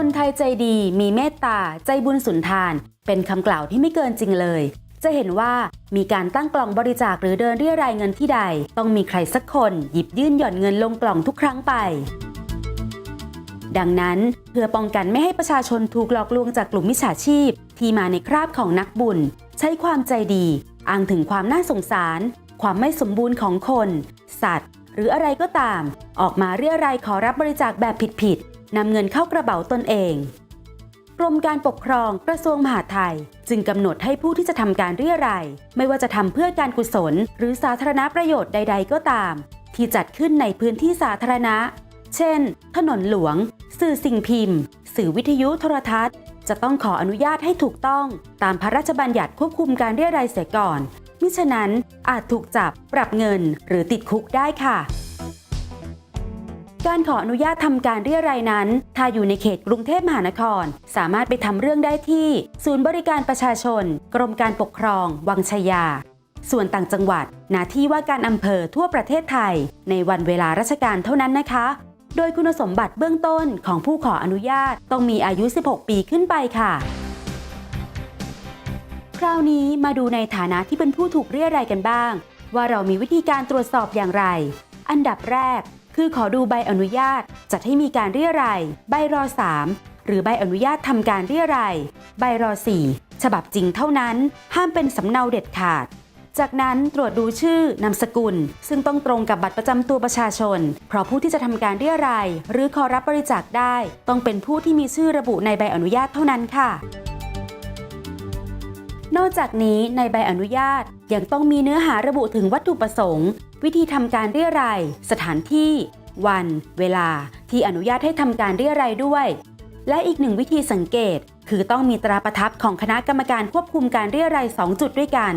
คนไทยใจดีมีเมตตา ใจบุญสุนทาน เป็นคำกล่าวที่ไม่เกินจริงเลย จะเห็นว่ามีการตั้งกล่องบริจาคหรือเดินเรียรายเงินที่ใด ต้องมีใครสักคนหยิบยื่นหย่อนเงินลงกล่องทุกครั้งไป ดังนั้นเพื่อป้องกันไม่ให้ประชาชนถูกหลอกลวงจากกลุ่มมิจฉาชีพ ที่มาในคราบของนักบุญ ใช้ความใจดีอ้างถึงความน่าสงสาร ความไม่สมบูรณ์ของคน สัตว์ หรืออะไรก็ตาม ออกมาเรียรายขอรับบริจาคแบบผิดๆ นำเงินเข้ากระเป๋าตนเอง กรมการปกครองกระทรวงมหาดไทย จึงกำหนดให้ผู้ที่จะทำการเรียรายไม่ว่าจะทำเพื่อการกุศล หรือสาธารณประโยชน์ใด ๆ ก็ตาม ที่จัดขึ้นในพื้นที่สาธารณะ เช่น ถนนหลวง สื่อสิ่งพิมพ์ สื่อวิทยุโทรทัศน์ จะต้องขออนุญาตให้ถูกต้อง ตามพระราชบัญญัติควบคุมการเรียรายเสียก่อนมิฉะนั้นอาจถูกจับปรับเงินหรือติดคุกได้ค่ะ การขออนุญาตทำการเรียรายนั้น ถ้าอยู่ในเขตกรุงเทพมหานคร สามารถไปทำเรื่องได้ที่ ศูนย์บริการประชาชน กรมการปกครอง วังชยา ส่วนต่างจังหวัด หน้าที่ว่าการอำเภอทั่วประเทศไทย ในวันเวลาราชการเท่านั้นนะคะ โดยคุณสมบัติเบื้องต้นของผู้ขออนุญาตต้องมีอายุ 16 ปีขึ้นไปค่ะคราวนี้มาดูในฐานะที่เป็นผู้ถูกเรียรายกันบ้าง ว่าเรามีวิธีการตรวจสอบอย่างไร อันดับแรก คือขอดูใบอนุญาตจัดให้มีการเรียรายใบรอ 3 หรือใบอนุญาตทำการเรียรายใบรอ 4 ฉบับจริงเท่านั้น ห้ามเป็นสำเนาเด็ดขาด จากนั้นตรวจดูชื่อนามสกุล ซึ่งต้องตรงกับบัตรประจำตัวประชาชน เพราะผู้ที่จะทำการเรียรายหรือขอรับบริจาคได้ ต้องเป็นผู้ที่มีชื่อระบุในใบอนุญาตเท่านั้นค่ะนอกจากนี้ในใบอนุญาตยังต้องมีเนื้อหาระบุถึงวัตถุประสงค์ วิธีทำการเรียรายสถานที่ วัน เวลา ที่อนุญาตให้ทำการเรียรายด้วย และอีกหนึ่งวิธีสังเกต คือต้องมีตราประทับของคณะกรรมการควบคุมการเรียราย2จุดด้วยกัน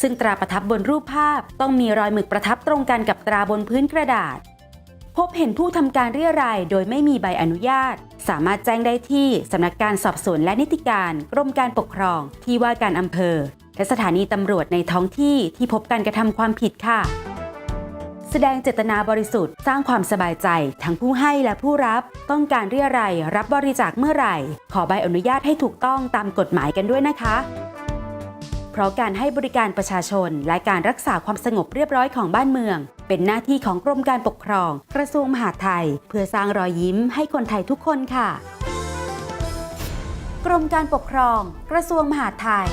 ซึ่งตราประทับบนรูปภาพ ต้องมีรอยหมึกประทับตรงกันกับตราบนพื้นกระดาษ พบเห็นผู้ทำการเรียรายโดยไม่มีใบอนุญาต สามารถแจ้งได้ที่สำนักการสอบสวนและนิติการกรมการปกครองที่ว่าการอำเภอและสถานีตำรวจในท้องที่ที่พบการกระทำความผิดค่ะ แสดงเจตนาบริสุทธิ์สร้างความสบายใจ ทั้งผู้ให้และผู้รับ ต้องการเรียรายรับบริจาคเมื่อไหร่ ขอใบอนุญาตให้ถูกต้องตามกฎหมายกันด้วยนะคะ เพราะการให้บริการประชาชนและการรักษาความสงบเรียบร้อยของบ้านเมือง เป็นหน้าที่ของกรมการปกครอง กระทรวงมหาดไทย เพื่อสร้างรอยยิ้มให้คนไทยทุกคนค่ะ กรมการปกครอง กระทรวงมหาดไทย